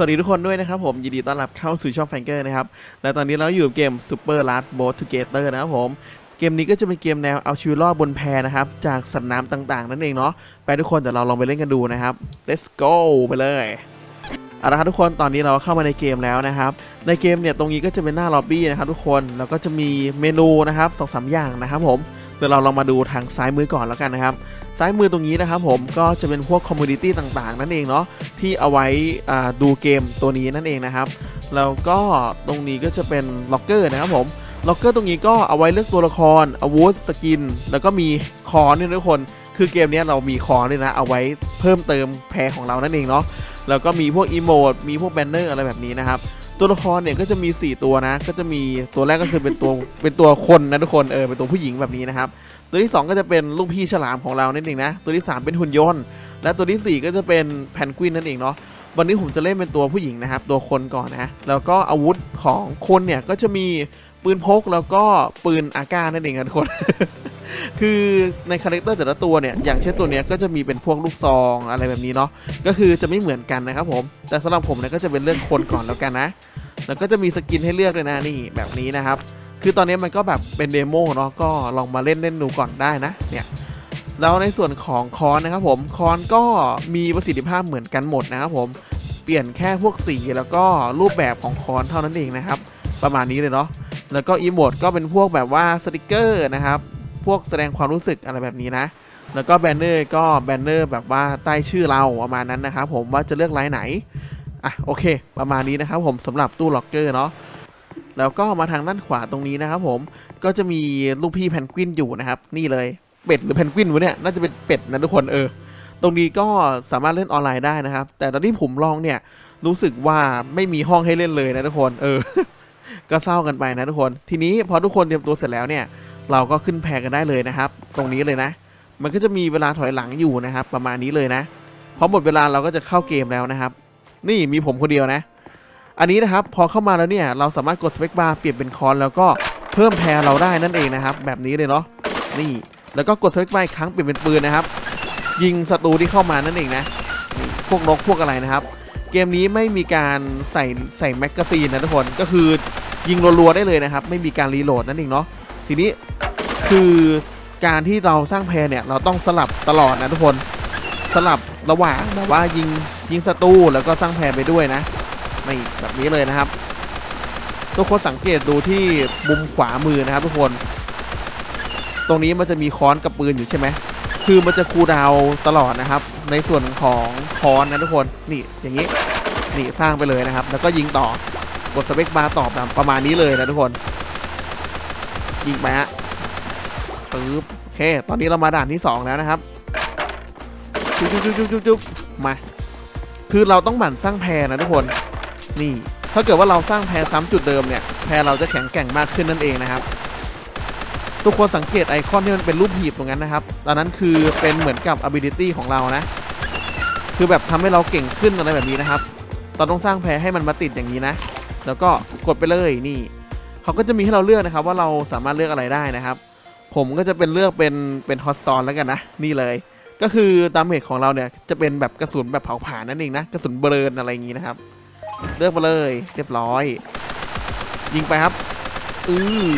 วัสดีทุกคนด้วยนะครับผมยินดีต้อนรับเข้าสู่ช่องแฟงเกอร์นะครับ และตอนนี้เราอยู่กับเกม Super Last Boat Together นะครับผมเกมนี้ก็จะเป็นเกมแนวเอาชีวิตรอดบนแพนะครับ จากสัตว์น้ำต่างๆ นั่นเองเนาะไปทุกคนเดี๋ยวเราลองไปเล่นกันดูนะครับ let's go ไปเลยเอาละครับทุกคนตอนนี้เราเข้ามาในเกมแล้วนะครับ ในเกมเนี่ยตรงนี้ก็จะเป็นหน้าล็อบบี้นะครับทุกคนแล้วก็จะมีเมนูนะครับสองสามอย่างนะครับผม เดี๋ยวเราลองมาดูทางซ้ายมือก่อนแล้วกันนะครับ ซ้ายมือตรงนี้นะครับผมก็จะเป็นพวกคอมมูนิตี้ต่างๆ นั่นเองเนาะที่เอาไว้อ่าดูเกมตัวนี้นั่นเองนะครับแล้วก็ตรงนี้ก็จะเป็นล็อกเกอร์นะครับผมล็อกเกอร์ตรงนี้ก็เอาไว้เลือกตัวละครอาวุธสกิน แล้วก็มีคอนด้วยทุกคน คือเกมนี้เรามีคอนด้วยนะ เอาไว้เพิ่มเติมแพรของเรานั่นเองเนาะแล้วก็มีพวกอีโมดมีพวกแบนเนอร์อะไรแบบนี้นะครับ ตัวละครเนี่ยก็จะมี 4 ตัวนะ ก็จะมีตัวแรกก็คือเป็นตัวเป็นตัวคนนะทุกคนเออเป็นตัวผู้หญิงแบบนี้นะครับ ตัวที่ 2 ก็จะเป็นลูกพี่ฉลามของเรานั่นเองนะ ตัวที่ 3 เป็นหุ่นยนต์ และตัวทีสี่4 ก็จะเป็นแพนกวินนั่นเองเนาะวันนี้ผมจะเล่นเป็นตัวผู้หญิงนะครับ ตัวคนก่อนนะ แล้วก็อาวุธของคนเนี่ยก็จะมีปืนพกแล้วก็ปืนอากานั่นเองนะทุกคน คือในคาแรคเตอร์แต่ละตัวเนี่ย อย่างเช่นตัวเนี้ยก็จะมีเป็นพวกลูกซองอะไรแบบนี้เนาะ ก็คือจะไม่เหมือนกันนะครับผม แต่สำหรับผมเนี่ยก็จะเป็นเลือกคนก่อนแล้วกันนะ แล้วก็จะมีสกินให้เลือกเลยนะนี่แบบนี้นะครับ คือตอนนี้มันก็แบบเป็นเดโมเนาะ ก็ลองมาเล่นเล่นดูก่อนได้นะ เนี่ย แล้วในส่วนของคอนนะครับผม คอนก็มีประสิทธิภาพเหมือนกันหมดนะครับผม เปลี่ยนแค่พวกสีแล้วก็รูปแบบของคอนเท่านั้นเองนะครับ ประมาณนี้เลยเนาะแล้วก็อีโมดก็เป็นพวกแบบว่าสติกเกอร์นะครับ พวกแสดงความรู้สึกอะไรแบบนี้นะ แล้วก็แบนเนอร์ก็แบนเนอร์แบบว่าใต้ชื่อเราประมาณนั้นนะครับผมว่าจะเลือกไลน์ไหน อะโอเค ประมาณนี้นะครับผมสำหรับตู้ล็อกเกอร์เนาะแล้วก็มาทางด้านขวาตรงนี้นะครับผมก็จะมีลูกพี่แพนกวินอยู่นะครับ นี่เลยเป็ดหรือแพนกวินวะเนี่ยน่าจะเป็นเป็ดนะทุกคนเออ ตรงนี้ก็สามารถเล่นออนไลน์ได้นะครับ แต่ตอนที่ผมลองเนี่ยรู้สึกว่าไม่มีห้องให้เล่นเลยนะทุกคน เออ ก็เศร้ากันไปนะทุกคน ทีนี้พอทุกคนเตรียมตัวเสร็จแล้วเนี่ย เราก็ขึ้นแพกันได้เลยนะครับ ตรงนี้เลยนะ มันก็จะมีเวลาถอยหลังอยู่นะครับ ประมาณนี้เลยนะพอหมดเวลาเราก็จะเข้าเกมแล้วนะครับ นี่มีผมคนเดียวนะ อันนี้นะครับพอเข้ามาแล้วเนี่ยเราสามารถกดสเปคบาร์เปลี่ยนเป็นคอนแล้วก็เพิ่มแพรเราได้นั่นเองนะครับ แบบนี้เลยเนาะนี่แล้วก็กดสเปคบาร์อีกครั้งเปลี่ยนเป็นปืนนะครับ ยิงศัตรูที่เข้ามานั่นเองนะพวกนกพวกอะไรนะครับ เกมนี้ไม่มีการใส่ใส่แมกกาซีนนะทุกคนก็คือยิงรัวๆได้เลยนะครับ ไม่มีการรีโหลดนั่นเองเนาะ ทีนี้คือการที่เราสร้างแพรเนี่ยเราต้องสลับตลอดนะทุกคนสลับระหว่างแบบว่ายิงยิงศัตรูแล้วก็สร้างแพรไปด้วยนะนี่แบบนี้เลยนะครับ ทุกคนสังเกตดูที่มุมขวามือนะครับ ทุกคน ตรงนี้มันจะมีค้อนกับปืนอยู่ใช่ไหมคือมันจะคูดาวตลอดนะครับ ในส่วนของค้อนนะทุกคนนี่อย่างนี้นี่สร้างไปเลยนะครับ แล้วก็ยิงต่อกดสเปคบาร์ตอบแบบประมาณนี้เลยนะทุกคน ยิงไปฮะปึ๊บโอเค ตอนนี้เรามาด่านที่สองแล้วนะครับจุ๊บจุ๊บจุ๊บจุ๊บจุ๊บมา คือเราต้องหมั่นสร้างแพรนะทุกคน นี่ ถ้าเกิดว่าเราสร้างแพรซ้ำจุดเดิมเนี่ย แพรเราจะแข็งแกร่งมากขึ้นนั่นเองนะครับ ทุกคนสังเกตไอคอนที่มันเป็นรูปหีบตรงนั้นนะครับ ตอนนั้นคือเป็นเหมือนกับ ability ของเรานะ คือแบบทำให้เราเก่งขึ้นอะไรแบบนี้นะครับเราต้องสร้างแพรให้มันมาติดอย่างนี้นะ แล้วก็กดไปเลยนี่ เขาก็จะมีให้เราเลือกนะครับ ว่าเราสามารถเลือกอะไรได้นะครับ ผมก็จะเป็นเลือกเป็นเป็นฮอตซอนแล้วกันนะ นี่เลย ก็คือดามเมจของเราเนี่ยจะเป็นแบบกระสุนแบบเผาผลาญนั่นเองนะกระสุนเบรนอะไรอย่างงี้นะครับ เลือกมาเลยเรียบร้อย ยิงไปครับอือ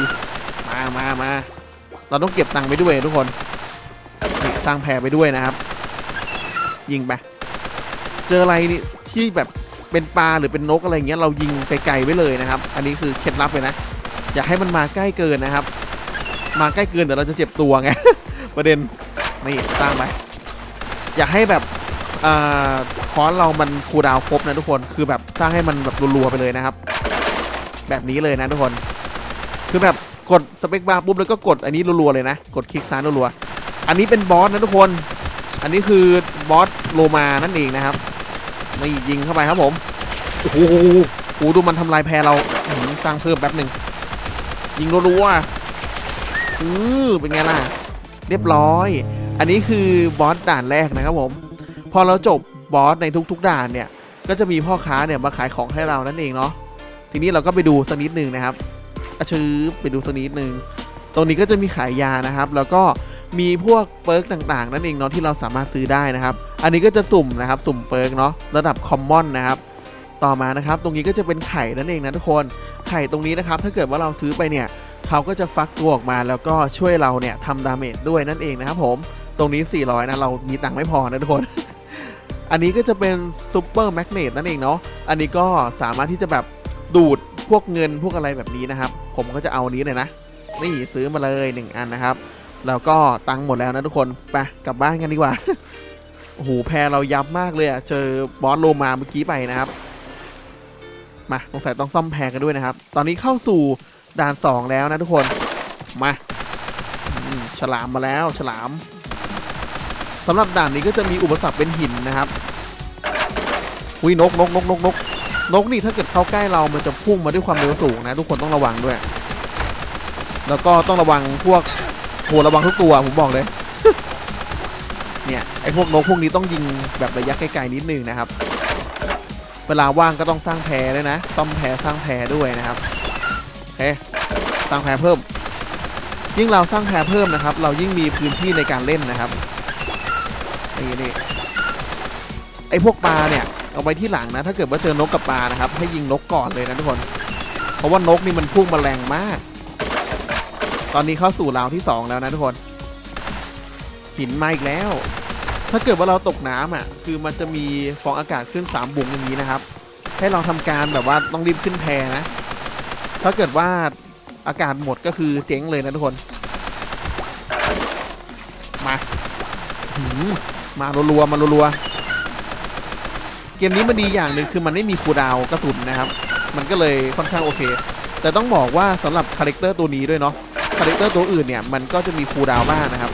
มามามาเราต้องเก็บตังค์ไปด้วยทุกคนสร้างแพรไปด้วยนะครับ ยิงไปเจออะไรนี่ที่แบบเป็นปลาหรือเป็นนกอะไรอย่างเงี้ยเรายิงไกลๆไว้เลยนะครับ อันนี้คือเคล็ดลับเลยนะ อย่าให้มันมาใกล้เกินนะครับ มาใกล้เกินเดี๋ยวเราจะเจ็บตัวไง ประเด็นนี่สร้งไปอยากให้แบบคอนเรามันคูดาวครบนะทุกคนคือแบบสร้างให้มันแบบรัวๆไปเลยนะครับ แบบนี้เลยนะทุกคน คือแบบกดสเปคบาร์ปุ๊บแล้วก็กดอันนี้รัวๆเลยนะ กดคลิกซ้ายรัวๆอันนี้เป็นบอสนะทุกคน อันนี้คือบอสโลมานั่นเองนะครับนี่ยิงเข้าไปครับผมโอ้โหดูมันทำลายแพรเราสร้างเพิ่มแป๊บหนึ่ง ยิงรัวๆอือเป็นไงล่ะ เรียบร้อย อันนี้คือบอสด่านแรกนะครับผม พอเราจบบอสในทุก ๆ ด่านเนี่ย ก็จะมีพ่อค้าเนี่ยมาขายของให้เรานั่นเองเนาะ ทีนี้เราก็ไปดูสักนิดหนึ่งนะครับอชือไปดูสักนิดหนึ่งตรงนี้ก็จะมีขายยานะครับ แล้วก็มีพวกเปิร์กต่างๆ นั่นเองเนาะที่เราสามารถซื้อได้นะครับ อันนี้ก็จะสุ่มนะครับ สุ่มเปิร์กเนาะระดับคอมมอนนะครับ ต่อมานะครับ ตรงนี้ก็จะเป็นไข่นั่นเองนะทุกคน ไข่ตรงนี้นะครับ ถ้าเกิดว่าเราซื้อไปเนี่ยเขาก็จะฟักตัวออกมาแล้วก็ช่วยเราเนี่ยทำดาเมจด้วยนั่นเองนะครับผม ตรงนี้ 400 นะ เรามีตังค์ไม่พอนะทุกคน อันนี้ก็จะเป็นซูเปอร์แมกเนตนั่นเองเนาะ อันนี้ก็สามารถที่จะแบบดูดพวกเงินพวกอะไรแบบนี้นะครับ ผมก็จะเอาอันนี้เลยนะ นี่ซื้อมาเลยหนึ่งอันนะครับ แล้วก็ตังค์หมดแล้วนะทุกคน ไปกลับบ้านกันดีกว่า โอ้โห แพรเรายับมากเลยอะเจอบอสโลมาเมื่อกี้ไปนะครับ มาสงสัยต้องซ่อมแพรกันด้วยนะครับ ตอนนี้เข้าสู่ด่าน 2 แล้วนะทุกคน มาฉลามมาแล้วฉลามสำหรับด่านนี้ก็จะมีอุปสรรคเป็นหินนะครับอุ้ยนกนกนกนกนกนกนี่ถ้าเกิดเข้าใกล้เรามันจะพุ่งมาด้วยความเร็วสูงนะ ทุกคนต้องระวังด้วย แล้วก็ต้องระวังพวกโหระวังทุกตัวผมบอกเลย เนี่ยไอพวกนกพวกนี้ต้องยิงแบบระยะไกลๆนิดนึงนะครับ เวลาว่างก็ต้องสร้างแพรด้วยนะซ่อมแพรสร้างแพรด้วยนะครับโอเคสร้างแพรเพิ่ม ยิ่งเราสร้างแพรเพิ่มนะครับ เรายิ่งมีพื้นที่ในการเล่นนะครับนี่นี่ไอพวกปลาเนี่ยเอาไว้ที่หลังนะ ถ้าเกิดว่าเจอนกกับปลานะครับ ให้ยิงนกก่อนเลยนะทุกคน เพราะว่านกนี่มันพุ่งมาแรงมาก ตอนนี้เข้าสู่ราวที่สองแล้วนะทุกคนหินมาอีกแล้ว ถ้าเกิดว่าเราตกน้ำอะ คือมันจะมีฟองอากาศขึ้นสามบุ๋งอย่างนี้นะครับ ให้เราทำการแบบว่าต้องรีบขึ้นแพนะ ถ้าเกิดว่าอากาศหมดก็คือเจ๊งเลยนะทุกคน มาหืมมารัวๆมารัวๆเกมนี้มันดีอย่างหนึ่งคือมันไม่มีคูดาวกระสุนนะครับ มันก็เลยค่อนข้างโอเค แต่ต้องบอกว่าสำหรับคาแรคเตอร์ตัวนี้ด้วยเนาะคาแรคเตอร์ตัวอื่นเนี่ยมันก็จะมีคูดาวบ้างนะครับ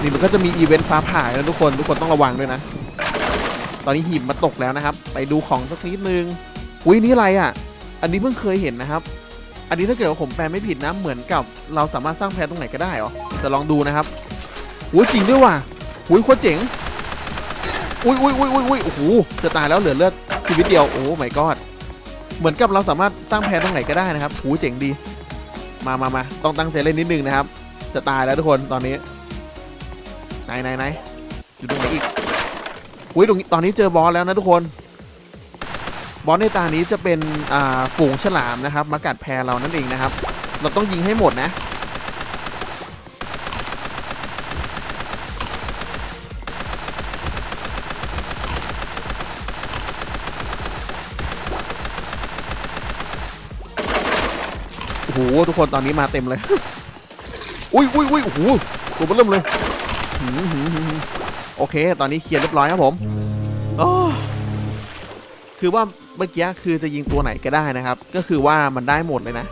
นี่มันก็จะมีอีเวนต์ฟ้าผ่านะทุกคนทุกคนต้องระวังด้วยนะ ตอนนี้หิมมาตกแล้วนะครับ ไปดูของสักนิดนึงอุ้ยนี่อะไรอะ อันนี้เพิ่งเคยเห็นนะครับ อันนี้ถ้าเกิดว่าผมแปลไม่ผิดนะเหมือนกับ เราสามารถสร้างแพรตรงไหนก็ได้เหรอจะลองดูนะครับอุ้ยจริงด้วยว่ะอุ้ยโคตรเจ๋งอุ้ยอุ้ยอุ้ยอุ้ยอุ้ยโอ้โหจะตายแล้วเหลือเลือดชีวิตเดียวโอ้ไม่กอดเหมือนกับเราสามารถสร้างแพรตรงไหนก็ได้นะครับโอ้เจ๋งดี มามามาต้องตั้งใจเล่นนิดนึงนะครับ จะตายแล้วทุกคนตอนนี้ ไหนไหนไหนอยู่ตรงไหนอีกอุ้ยตรงนี้ตอนนี้เจอบอสแล้วนะทุกคน บอสในตานี้จะเป็นอ่าฝูงฉลามนะครับ มากัดแพรเรานั่นเองนะครับ เราต้องยิงให้หมดนะโอ้โหทุกคนตอนนี้มาเต็มเลย อุ้ยอุ้ยอุ้ยโอ้โหตัวเบอร์เริ่มเลย โอเค ตอนนี้เคลียร์เรียบร้อยครับผมคือว่าเมื่อกี้คือจะยิงตัวไหนก็ได้นะครับ ก็คือว่ามันได้หมดเลยนะ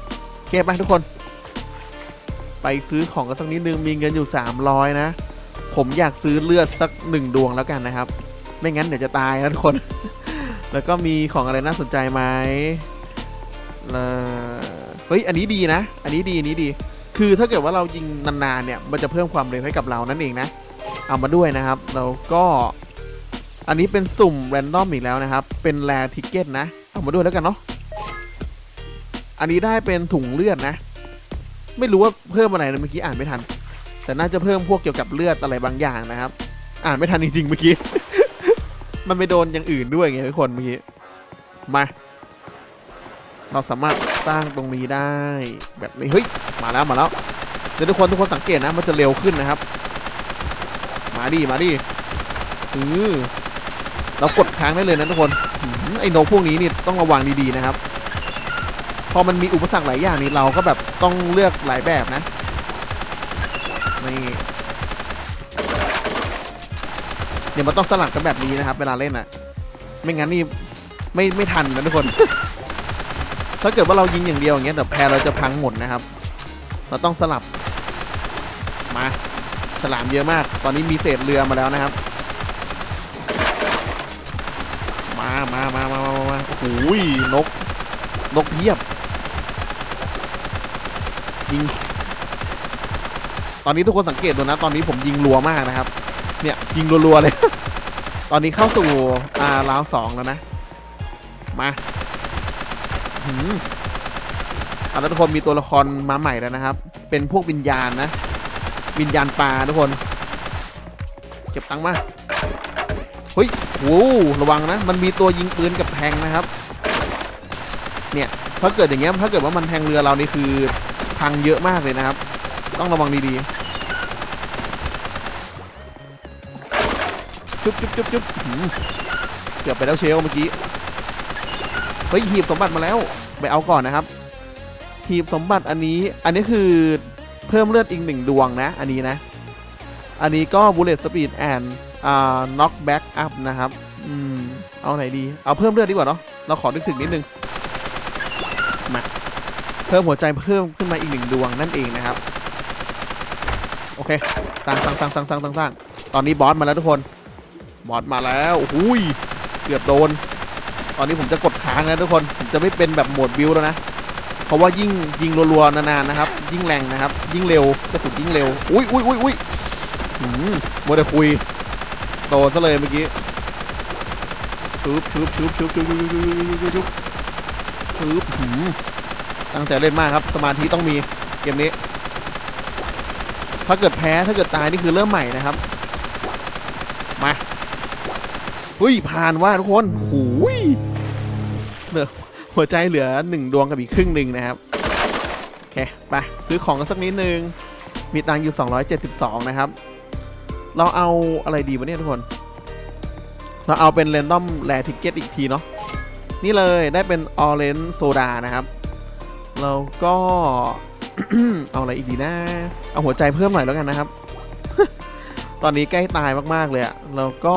เคไปทุกคน ไปซื้อของกันสักนิดนึงมีเงินอยู่ 300 นะ ผมอยากซื้อเลือดสักหนึ่งดวงแล้วกันนะครับ ไม่งั้นเดี๋ยวจะตายนะทุกคน แล้วก็มีของอะไรน่าสนใจไหมเฮ้ยอันนี้ดีนะ อันนี้ดีอันนี้ดี คือถ้าเกิดว่าเรายิงนานๆเนี่ยมันจะเพิ่มความเร็วให้กับเรานั่นเองนะ เอามาด้วยนะครับ แล้วก็อันนี้เป็นสุ่มแรนดอมอีกแล้วนะครับ เป็นแรทิเก็ตนะ เอามาด้วยแล้วกันเนาะอันนี้ได้เป็นถุงเลือดนะ ไม่รู้ว่าเพิ่มอะไรนะเมื่อกี้อ่านไม่ทัน แต่น่าจะเพิ่มพวกเกี่ยวกับเลือดอะไรบางอย่างนะครับ อ่านไม่ทันจริงๆเมื่อกี้ มันไปโดนอย่างอื่นด้วยไงทุกคนเมื่อกี้มา เราสามารถ สร้างตรงนี้ได้ แบบนี้เฮ้ยมาแล้วมาแล้วเดี๋ยวทุกคนทุกคนสังเกตนะมันจะเร็วขึ้นนะครับ มาดิมาดิอือเรากดค้างได้เลยนะทุกคนไอ้นกพวกนี้นี่ต้องระวังดีๆนะครับ พอมันมีอุปสรรคหลายอย่างนี่เราก็แบบต้องเลือกหลายแบบนะนี่เดี๋ยวมันต้องสลับกันแบบนี้นะครับ เวลาเล่นอะไม่งั้นนี่ไม่ไม่ทันนะทุกคน ถ้าเกิดว่าเรายิงอย่างเดียวอย่างเงี้ยเดี๋ยวแพรเราจะพังหมดนะครับ เราต้องสลับ มาฉลามเยอะมาก ตอนนี้มีเศษเรือมาแล้วนะครับ มามามามามามาโอ้ยนก นกเพียบ ยิง ตอนนี้ทุกคนสังเกตดูนะ ตอนนี้ผมยิงรัวมากนะครับ เนี่ยยิงรัวๆเลย ตอนนี้เข้าสู่อ่าราวสองแล้วนะ มา อาแล้วทุกคนมีตัวละครมาใหม่แล้วนะครับ เป็นพวกวิญญาณนะ วิญญาณปลาทุกคน เก็บตังค์มา เฮ้ยโอ้ระวังนะ มันมีตัวยิงปืนกับแทงนะครับ เนี่ยถ้าเกิดอย่างเงี้ยถ้าเกิดว่ามันแทงเรือเรานี่คือพังเยอะมากเลยนะครับ ต้องระวังดีๆ จุ๊บจุ๊บจุ๊บจุ๊บเกือบไปแล้วเชลเมื่อกี้ ฮ้ยหีบสมบัติมาแล้ว ไปเอาก่อนนะครับ หีบสมบัติอันนี้ อันนี้คือเพิ่มเลือดอีกหนึ่งดวงนะ อันนี้นะ อันนี้ก็ bullet speed and อ่า knock back up นะครับ อืม เอาไหนดี เอาเพิ่มเลือดดีกว่าเนาะ เราขอนึกถึงนิดนึง มา เพิ่มหัวใจเพิ่มขึ้นมาอีกหนึ่งดวงนั่นเองนะครับ โอเคสร้างสร้างสร้างสร้างสร้างสร้างสร้างตอนนี้บอสมาแล้วทุกคน บอสมาแล้วโอ้โหยเกือบโดน ตอนนี้ผมจะกด ค้างแล้วทุกคนผมจะไม่เป็นแบบโหมดบิวแล้วนะ เพราะว่ายิ่งยิงรัวๆนานๆนะครับ ยิ่งแรงนะครับ ยิ่งเร็วกระสุนยิ่งเร็ว อุ้ยอุ้ยอุ้ยอุ้ยหืมมัวแต่คุยโดนซะเลยเมื่อกี้ชุบชุบชุบชุบชุบชุบชุบชุบชุบชุบหืมตั้งใจเล่นมากครับ สมาธิต้องมีเกมนี้ ถ้าเกิดแพ้ถ้าเกิดตายนี่คือเริ่มใหม่นะครับ มาเฮ้ยผ่านว่าทุกคนหูย เหลือหัวใจเหลือหนึ่งดวงกับอีกครึ่งหนึ่งนะครับโอเคไปซื้อของกันสักนิดนึง มีตังค์อยู่ 272 นะครับ เราเอาอะไรดีวะเนี่ยทุกคน เราเอาเป็น r รนดอมแ r ทิกเก็ตอีกทีเนาะนี่เลยได้เป็นออเรน z โซดานะครับเราก็เอาอะไรอีกดีนะ เอาหัวใจเพิ่มหน่อยแล้วกันนะครับ ตอนนี้ใกล้ตายมากๆเลยอะแล้วก็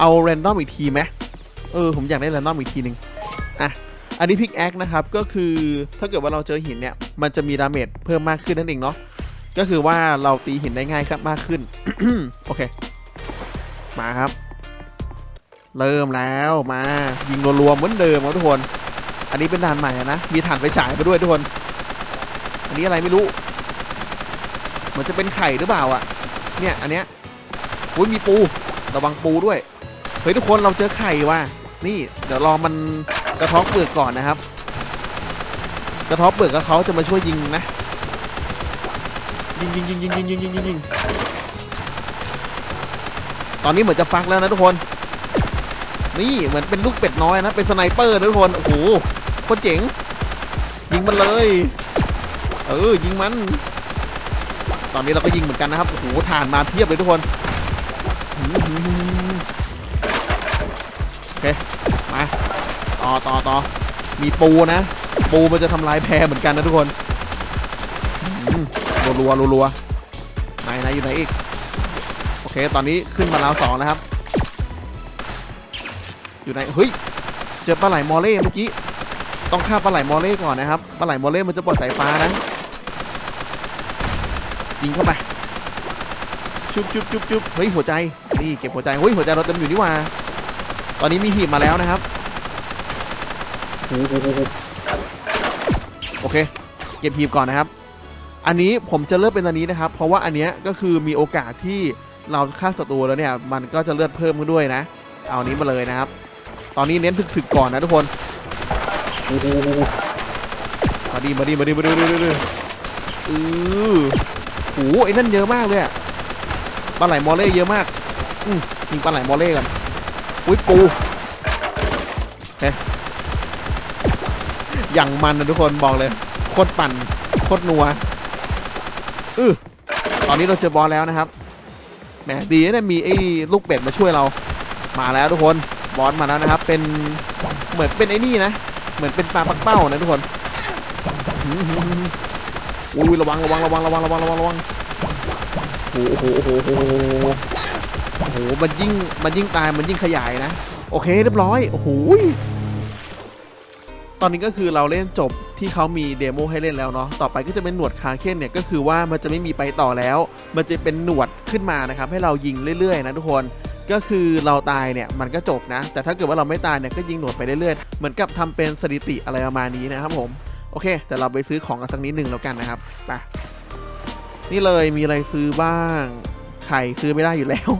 เอา r รนดอมอีกทีไหมเออผมอยากได้ r รนดอมอีกทีหนึ่ง อันนี้พิกแอคนะครับก็คือถ้าเกิดว่าเราเจอหินเนี่ยมันจะมีดาเมจเพิ่มมากขึ้นนั่นเองเนาะก็คือว่าเราตีหินได้ง่ายครับมากขึ้น โอเค มาครับ เริ่มแล้วมายิงรัวๆเหมือนเดิมครับทุกคน อันนี้เป็นด่านใหม่นะมีถ่านไฟฉายไปด้วยทุกคน อันนี้อะไรไม่รู้เหมือนจะเป็นไข่หรือเปล่าอะเนี่ยอันเนี้ยอุ้ยมีปูระวังปูด้วยเฮ้ยทุกคนเราเจอไข่ว่ะนี่ เดี๋ยวรอมัน กระเทบเปลือกก่อนนะครับ กระเทบเปลือกก็เขาจะมาช่วยยิงนะ ยิงยิงยิงยิงยิงยิงยิงยิงยิงตอนนี้เหมือนจะฟักแล้วนะทุกคน นี่เหมือนเป็นลูกเป็ดน้อยนะ เป็นสไนเปอร์นะทุกคน โอ้โหโคตรเจ๋ง ยิงมันเลย เออ ยิงมัน ตอนนี้เราก็ยิงเหมือนกันนะครับ โอ้โหฐานมาเพียบเลยทุกคนหืมหืมหืมโอเคมา ต่อต่อต่อมีปูนะ ปูมันจะทำลายแพเหมือนกันนะทุกคนหืมรัวรัวรัวไหนไหนอยู่ไหนอีก โอเค ตอนนี้ขึ้นมาแล้วสองนะครับ อยู่ไหน เฮ้ย เจอปลาไหลมอเล่เมื่อกี้ ต้องฆ่าปลาไหลมอเล่ก่อนนะครับ ปลาไหลมอเล่มันจะปล่อยสายฟ้านะ ยิงเข้าไป จุบจุบจุบจุบเฮ้ย หัวใจ นี่เก็บหัวใจ เฮ้ย หัวใจเราเต็มอยู่นี่ว่า ตอนนี้มีหีบมาแล้วนะครับ โอเค เก็บหีบก่อนนะครับ อันนี้ผมจะเลือกเป็นอันนี้นะครับ เพราะว่าอันเนี้ยก็คือมีโอกาสที่เราฆ่าศัตรูแล้วเนี่ย มันก็จะเลือดเพิ่มขึ้นด้วยนะ เอาอันนี้มาเลยนะครับ ตอนนี้เน้นถึกๆก่อนนะทุกคนโอ้โหมาดีมาดีมาดีมาดีมาดีมาดีเออโอ้โหไอ้นั่นเยอะมากเลยอะปลาไหลมอเล่เยอะมากอืมยิงปลาไหลมอเล่กันอุ้ยปูโอเค อย่างมันนะทุกคนบอกเลยโคตรปั่นโคตรนัวอือตอนนี้เราเจอบอสแล้วนะครับแหมดีนะเนี่ยมีไอ้ลูกเป็ดมาช่วยเรา มาแล้วทุกคนบอสมาแล้วนะครับ เป็นเหมือนเป็นไอ้นี่นะ เหมือนเป็นปลาปักเป้านะทุกคนหืมหืมหืมอุ้ยระวังระวังระวังระวังระวังระวังระวังโอ้โหโอ้โหโอ้โหโอ้โหมันยิ่งมันยิ่งตายมันยิ่งขยายนะ โอเคเรียบร้อยโอ้โห อนนี้ก็คือเราเล่นจบที่เขามีเดโมให้เล่นแล้วเนาะ ต่อไปก็จะเป็นหนวดคาเคนเนี่ยก็คือว่ามันจะไม่มีไปต่อแล้ว มันจะเป็นหนวดขึ้นมานะครับให้เรายิงเรื่อยๆนะทุกคนก็คือเราตายเนี่ยมันก็จบนะ แต่ถ้าเกิดว่าเราไม่ตายเนี่ยก็ยิงหนวดไปเรื่อยๆ เหมือนกับทำเป็นสถิติอะไรประมาณนี้นะครับผมโอเค แต่เราไปซื้อของกันสักนิดหนึ่งแล้วกันนะครับไปนี่เลยมีอะไรซื้อบ้าง ไข่ซื้อไม่ได้อยู่แล้ว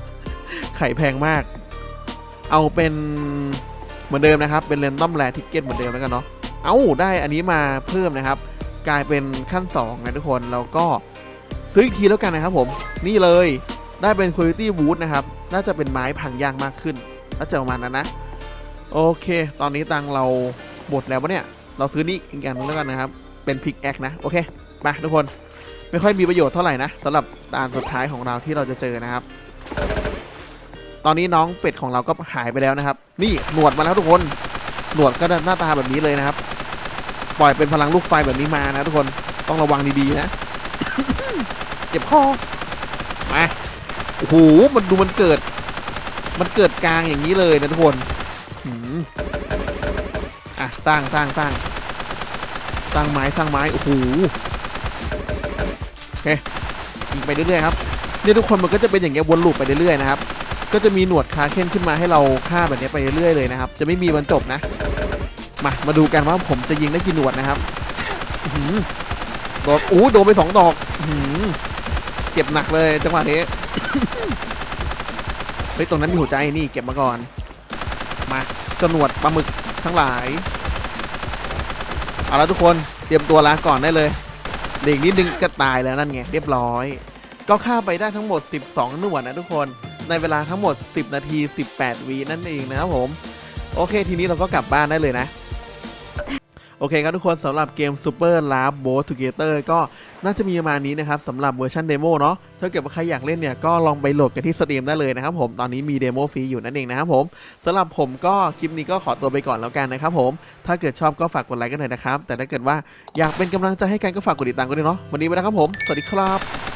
ไข่แพงมาก เอาเป็นเหมือนเดิมนะครับ เป็นเรนดอมแลทิกเก็ตเหมือนเดิมแล้วกันเนาะ เอ้าได้อันนี้มาเพิ่มนะครับ กลายเป็นขั้น2นะทุกคนแล้วก็ซื้ออีกทีแล้วกันนะครับผมนี่เลยได้เป็น Quality Wood นะครับ น่าจะเป็นไม้พังยากมากขึ้นก็จะประมาณนั้นนะ โอเค ตอนนี้ตังเราหมดแล้วปะเนี่ย เราซื้อนี่อีกอย่างนึงแล้วกันนะครับ เป็นพิกแอคนะ โอเค มาทุกคน ไม่ค่อยมีประโยชน์เท่าไหร่นะสำหรับด่านสุดท้ายของเราที่เราจะเจอนะครับ ตอนนี้น้องเป็ดของเราก็หายไปแล้วนะครับ นี่หนวดมาแล้วทุกคน หนวดก็หน้าตาแบบนี้เลยนะครับ ปล่อยเป็นพลังลูกไฟแบบนี้มานะทุกคนต้องระวังดีๆนะ เจ็บคอมาโอ้โหมันดูมันเกิด มันเกิดกลางอย่างนี้เลยนะทุกคนอะสร้างสร้างสร้างสร้างไม้สร้างไม้โอ้โหโอเคยิงไปเรื่อยๆครับเนี่ยทุกคนมันก็จะเป็นอย่างเงี้ยวนลูปไปเรื่อยๆนะครับก็จะมีหนวดคาเค้นขึ้นมาให้เราฆ่าแบบนี้ไปเรื่อยๆเลยนะครับ จะไม่มีวันจบนะ มา มาดูกันว่าผมจะยิงได้กี่หนวดนะครับโดนอู้โดนไปสองดอกเจ็บหนักเลยจังหวะนี้เฮ้ยตรงนั้นมีหัวใจนี่เก็บมาก่อน มาเจ้าหนวดปลาหมึกทั้งหลาย เอาละทุกคนเตรียมตัวลาก่อนได้เลยเด็กนิดนึงก็ตายแล้วนั่นไงเรียบร้อย ก็ฆ่าไปได้ทั้งหมด 12 หนวดนะทุกคน ในเวลาทั้งหมด 10 นาที 18วีนั่นเองนะครับผม โอเคทีนี้เราก็กลับบ้านได้เลยนะ โอเคครับทุกคนสำหรับเกม Super l a b b o t Together ก็น่าจะมีประมาณนี้นะครับสำหรับเวอร์ชันเดโมเนาะถ้าเกิดว่าใครอยากเล่นเนี่ยก็ลองไปโหลดกันที่สตรีมได้เลยนะครับผมตอนนี้มีเดโมฟรีอยู่นั่นเองนะครับผมสำหรับผมก็คลิปนี้ก็ขอตัวไปก่อนแล้วกันนะครับผมถ้าเกิดชอบก็ฝากกดไลค์กันหน่อยนะครับแต่ถ้าเกิดว่าอยากเป็นกำลังใจให้กันก็ฝากกดติดตามกันด้วยเนาะวันนี้ไปแล้วครับผมสวัสดีครับ